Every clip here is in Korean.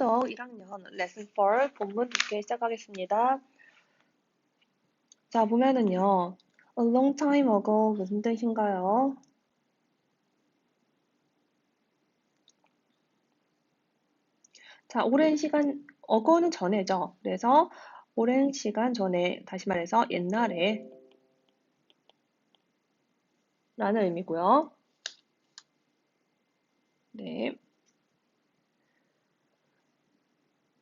한국어 1학년 레슨 4 본문 듣기 시작하겠습니다. 자, 보면은요. A long time ago 무슨 뜻인가요? 자, 오랜 시간, ago는 전에죠. 그래서 오랜 시간 전에, 다시 말해서 옛날에 라는 의미고요. 네.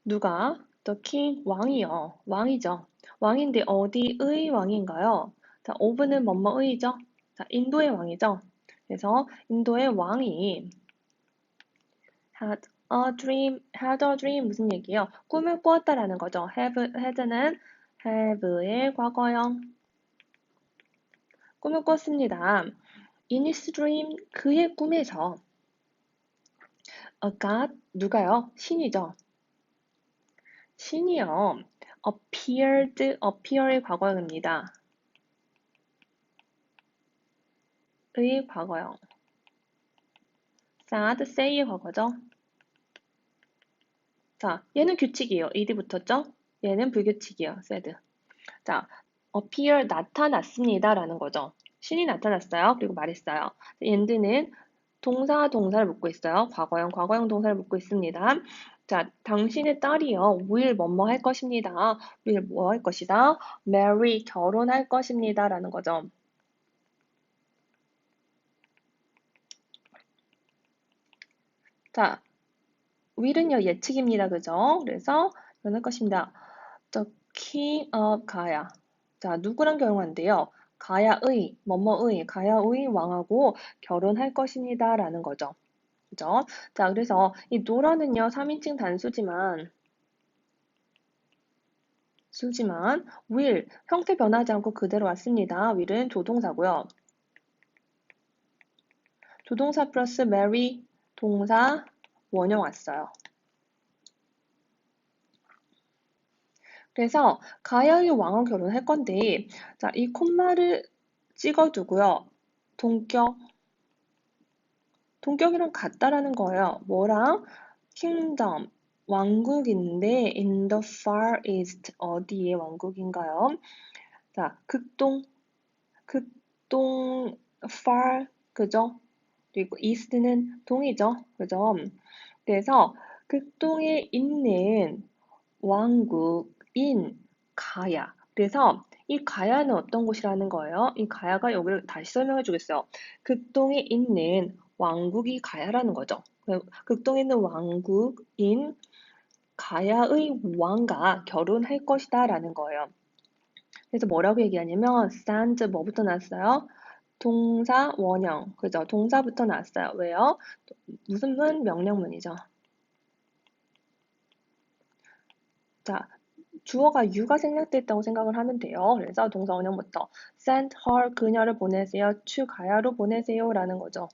누가? The king, 왕이요. 왕이죠. 왕인데 어디의 왕인가요? 자, 오브는 뭐뭐의죠? 자, 인도의 왕이죠. 그래서 인도의 왕이 had a dream, had a dream 무슨 얘기예요? 꿈을 꾸었다라는 거죠. have, had는 have의 과거형. 꿈을 꿨습니다. In his dream, 그의 꿈에서 a god, 누가요? 신이죠. 신이요. appeared, appear의 과거형입니다. 의 과거형. sad, say의 과거죠. 자, 얘는 규칙이에요. ed 붙었죠? 얘는 불규칙이에요. said. 자, appear 나타났습니다. 라는 거죠. 신이 나타났어요. 그리고 말했어요. end는 동사, 동사를 묻고 있어요. 과거형, 과거형 동사를 묻고 있습니다. 자, 당신의 딸이요. will 뭐뭐 할 것입니다. will 뭐 할 것이다? marry 결혼할 것입니다. 라는 거죠. 자, will은요 예측입니다. 그죠? 그래서 결혼할 것입니다. The king of 가야. 자, 누구랑 결혼한대요? 가야의, 뭐뭐의, 가야의 왕하고 결혼할 것입니다. 라는 거죠. 그죠? 자, 그래서 이 노라는요, 3인칭 단수지만, 수지만, will, 형태 변하지 않고 그대로 왔습니다. will은 조동사고요. 조동사 플러스 marry, 동사, 원형 왔어요. 그래서 가야의 왕은 결혼할 건데, 자, 이 콤마를 찍어두고요. 동격, 동격이랑 같다라는 거예요. 뭐랑? kingdom, 왕국인데 in the far east 어디의 왕국인가요? 자, 극동, 극동 far 그죠? 그리고 east는 동이죠, 그죠? 그래서 극동에 있는 왕국인 가야. 그래서 이 가야는 어떤 곳이라는 거예요? 이 가야가 여기를 다시 설명해 주겠어요. 극동에 있는 왕국이 가야라는 거죠. 극동에 있는 왕국인 가야의 왕과 결혼할 것이다 라는 거예요. 그래서 뭐라고 얘기하냐면 stand 뭐부터 났어요? 동사 원형 그죠? 동사부터 났어요. 왜요? 무슨 문? 명령문이죠. 자, 주어가 you가 생략됐다고 생각을 하면 돼요. 그래서 동사 원형부터 send her 그녀를 보내세요. to 가야로 보내세요 라는 거죠.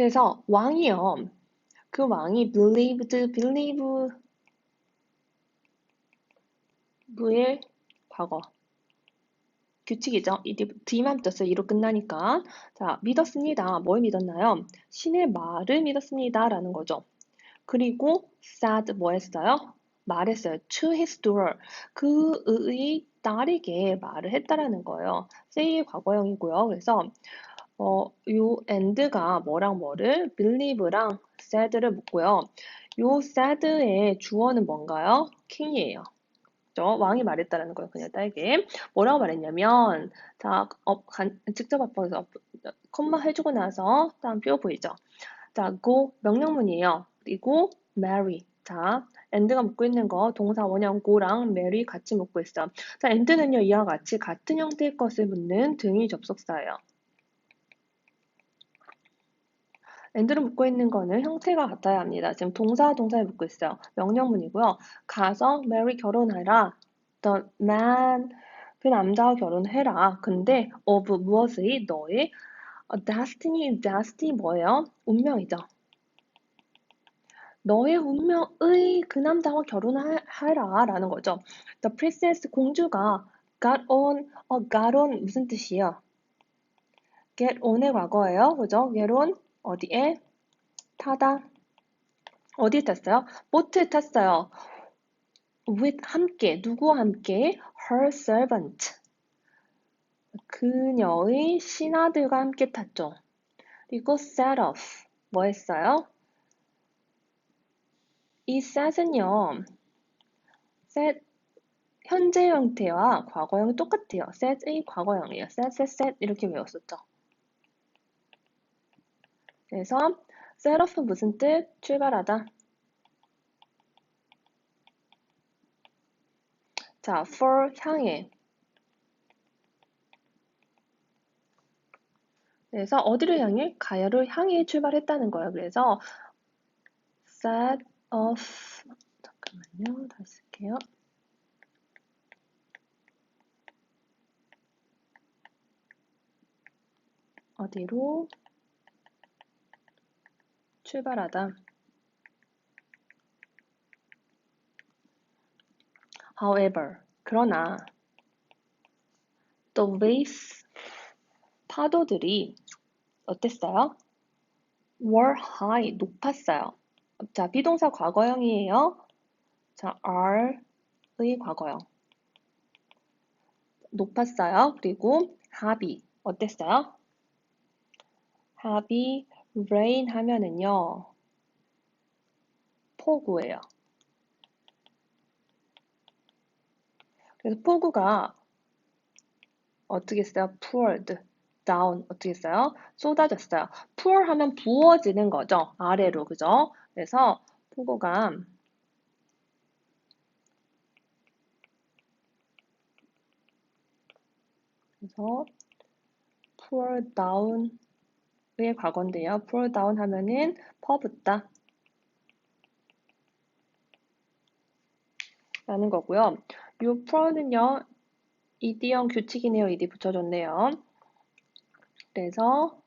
그래서 왕이요. 그 왕이 believed, believe 의 과거. 규칙이죠. 이 D만 붙었어요. 이로 끝나니까. 자, 믿었습니다. 뭘 믿었나요? 신의 말을 믿었습니다. 라는 거죠. 그리고 said 뭐 했어요? 말했어요. to his door. 그의 딸에게 말을 했다라는 거예요. say의 과거형이고요. 그래서 어, 요 and가 뭐랑 뭐를 believe랑 said를 묻고요. 요 said의 주어는 뭔가요? king이에요. 그죠? 왕이 말했다라는 거예요. 그녀 딸에게. 뭐라고 말했냐면 자, 어, 간, 직접 앞에서 컴마 해주고 나서 다음 표 보이죠? 자, go 명령문이에요. 그리고 marry. 자, and가 묻고 있는 거 동사 원형 go랑 marry 같이 묻고 있어. 자, and는요 이와 같이 같은 형태의 것을 묻는 등위 접속사예요. And를 묻고 있는 거는 형태가 같아야 합니다. 지금 동사 동사에 묻고 있어요. 명령문이고요. 가서 marry 결혼해라. the man 그 남자와 결혼해라. 근데 of 무엇의 너의 destiny destiny 뭐예요? 운명이죠. 너의 운명의 그 남자와 결혼하라 라는 거죠. The princess 공주가 got on, 어, got on 무슨 뜻이에요? get on의 과거예요. 그죠? get on 어디에 타다 어디 탔어요? 보트 탔어요. with 함께 누구와 함께 her servant 그녀의 신하들과 함께 탔죠. 그리고 set off 뭐 했어요? 이 set은요. set 현재 형태와 과거형이 똑같아요. set의 과거형이에요. set, set, set 이렇게 외웠었죠. 그래서 off 무슨 뜻? 출발하다. 자, for 향해. 그래서 어디를 향해? 가야를 향해 출발했다는 거예요. 그래서 set off 잠깐만요. 다시 쓸게요. 어디로 출발하다. However, 그러나 the waves 파도들이 어땠어요? were high 높았어요. 자, 비동사 과거형이에요. 자, are의 과거형. 높았어요. 그리고 합이 어땠어요? 합이 rain 하면은요. 폭우예요. 그래서 폭우가 어떻게 써요? poured down 어떻게 써요? 쏟아졌어요. pour 하면 부어지는 거죠. 아래로 그죠? 그래서 폭우가 그래서 pour down 의 과거인데요. pour down 하면은 퍼붓다 라는 거고요. 요 pour는요. 이디형 규칙이네요. 이디 붙여줬네요. 그래서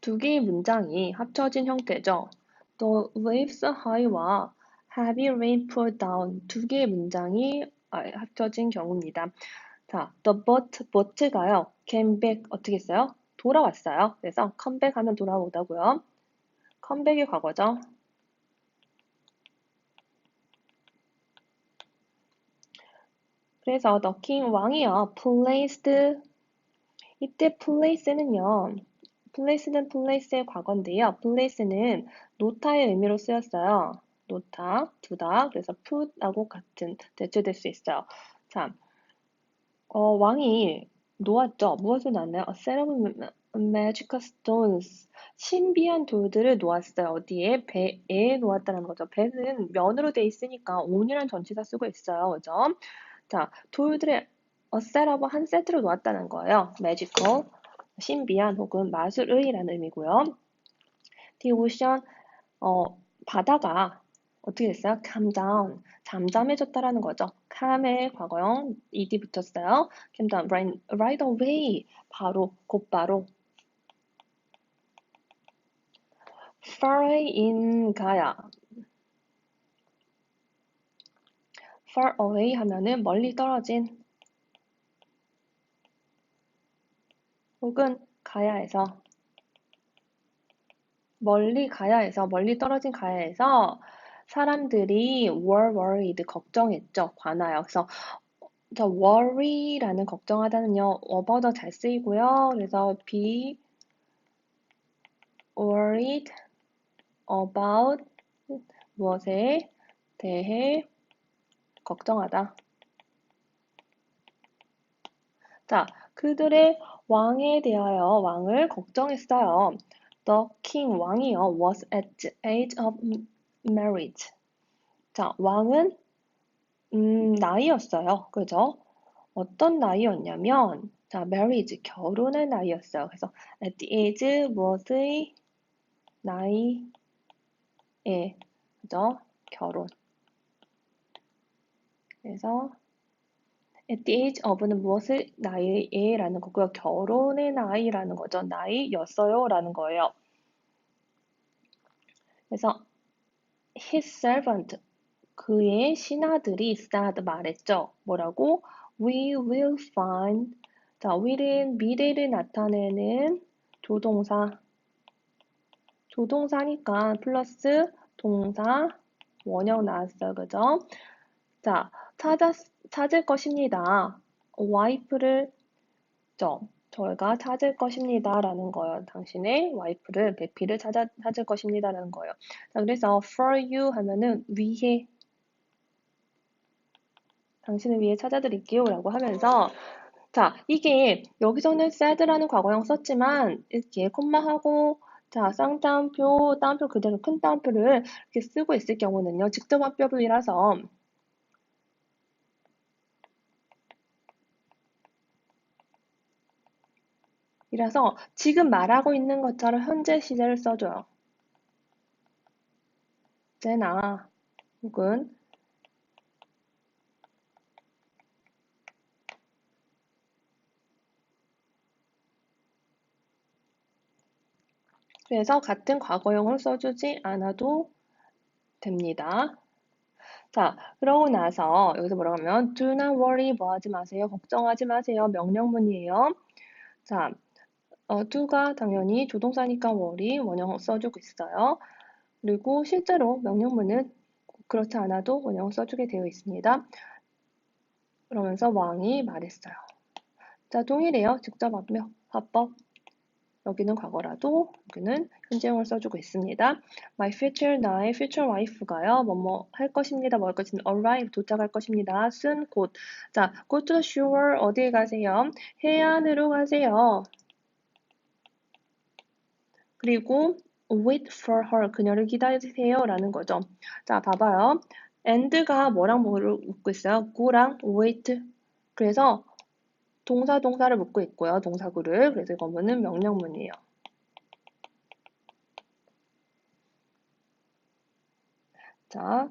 두 개의 문장이 합쳐진 형태죠. The waves high와 heavy rain pour down 두 개의 문장이 합쳐진 경우입니다. 자, the boat, boat가요. came back 어떻게 써요? 돌아왔어요. 그래서 come back 하면 돌아오다고요. back의 과거죠. 그래서 king 왕이요. placed 이때 place는요. place는 place의 과거인데요. place는 놓다의 의미로 쓰였어요. 놓다, 두다. 그래서 put하고 같은 대체될 수 있어요. 자, 어, 왕이 놓았죠. 무엇을 놓았나요? A set of magical stones. 신비한 돌들을 놓았어요. 어디에? 배에 놓았다는 거죠. 배는 면으로 돼 있으니까 온이란 전치사 쓰고 있어요. 그죠? 자, 돌들의 a set of 한 세트로 놓았다는 거예요. magical. 신비한 혹은 마술의라는 의미고요. The ocean, 어, 바다가 어떻게 됐어요? calm down, 잠잠해졌다라는 거죠. calm의 과거형 ed 붙었어요. calm down, right, right away, 바로, 곧바로. far in 가야. far away 하면은 멀리 떨어진 혹은 가야에서 멀리 가야해서 멀리 떨어진 가야해서 사람들이 were worried 걱정했죠. 관하여. 그래서 저 worry라는 걱정하다는요. 어버더 잘 쓰이고요. 그래서 be worried about 무엇에 대해 걱정하다. 자, 그들의 왕에 대하여 왕을 걱정했어요. The king 왕이요 was at the age of marriage. 자, 왕은 음, 나이였어요. 그죠? 어떤 나이였냐면 자, marriage 결혼의 나이였어요. 그래서 at the age 무엇의 나이에 그죠? 결혼. 그래서 at the age of는 무엇을 나이에 라는 거고요. 결혼의 나이라는 거죠. 나이였어요 라는 거예요. 그래서 his servant 그의 신하들이 said 말했죠. 뭐라고? We will find 자, will은 미래를 나타내는 조동사. 조동사니까 플러스 동사 원형 나왔어요. 그죠? 자, 찾았, 찾을 것입니다. 와이프를, 저, 저희가 찾을 것입니다. 라는 거예요. 당신의 와이프를, 배피를 찾아, 찾을 것입니다. 라는 거예요. 자, 그래서 for you 하면은 위해, 당신을 위해 찾아드릴게요. 라고 하면서, 자, 이게 여기서는 sad라는 과거형 썼지만, 이렇게 콤마하고, 자, 쌍따옴표, 따옴표 그대로 큰 따옴표를 이렇게 쓰고 있을 경우는요, 직접 합법이라서 이라서 지금 말하고 있는 것처럼 현재 시제를 써줘요. 제나 혹은 그래서 같은 과거형을 써주지 않아도 됩니다. 자, 그러고 나서 여기서 뭐라고 하면 do not worry 뭐 하지 마세요. 걱정하지 마세요. 명령문이에요. 자, 어, do가 당연히 조동사니까 worry 원형 써주고 있어요. 그리고 실제로 명령문은 그렇지 않아도 원형 써주게 되어 있습니다. 그러면서 왕이 말했어요. 자, 동일해요. 직접 합법. 여기는 과거라도 여기는 현재형을 써주고 있습니다. My future, 나의 future wife가요. 뭐뭐 할 것입니다. 뭐할 것입니다. arrive, 도착할 것입니다. soon, 곧. 자, go to the shore, 어디에 가세요? 해안으로 가세요. 그리고 wait for her, 그녀를 기다리세요. 라는 거죠. 자, 봐봐요. and가 뭐랑 뭐를 묶고 있어요? go랑 wait. 그래서 동사 동사를 묶고 있고요. 동사구를. 그래서 이거는 명령문이에요. 자,